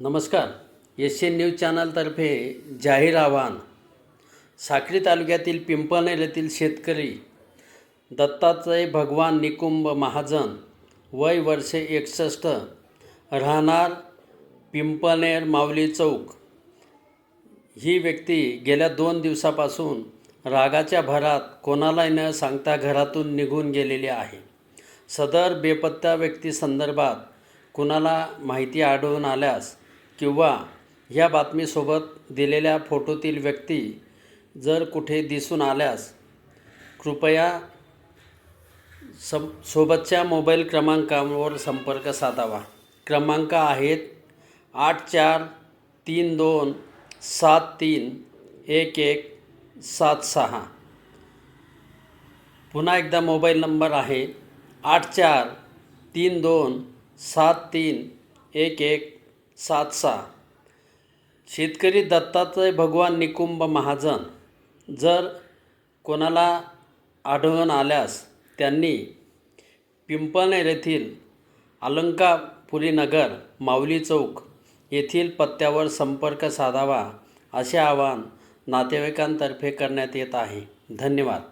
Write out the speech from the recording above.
नमस्कार. S N news चॅनलतर्फे जाहीर आव्हान. साक्री तालुक्यातील पिंपळनेर येथील शेतकरी दत्तात्रय भगवान निकुंभ महाजन वय वर्षे एकसष्ट राहणार पिंपळनेर माऊली चौक. ही व्यक्ती गेल्या दोन दिवसापासून रागाच्या भरात कोणालाही न सांगता घरातून निघून गेलेली आहे. सदर बेपत्ता व्यक्तीसंदर्भात कुणाला माहिती आढळून आल्यास किंवा ह्या बातमीसोबत दिलेल्या फोटोतील व्यक्ती जर कुठे दिसून आल्यास कृपया सब सोबतच्या मोबाईल क्रमांकावर संपर्क साधावा. क्रमांक आहेत आठ चार तीन दोन सात तीन एक एक सात सहा. पुन्हा एकदा मोबाईल नंबर आहे आठ चार तीन दोन सात तीन एक एक सात सहा. शेतकरी दत्तात्रय भगवान निकुंभ महाजन जर कोणाला आढळून आल्यास त्यांनी पिंपळनेर येथील अलंकापुरी नगर माऊली चौक येथील पत्त्यावर संपर्क साधावा असे आवाहन नातेवाईकांतर्फे करण्यात येत आहे. धन्यवाद.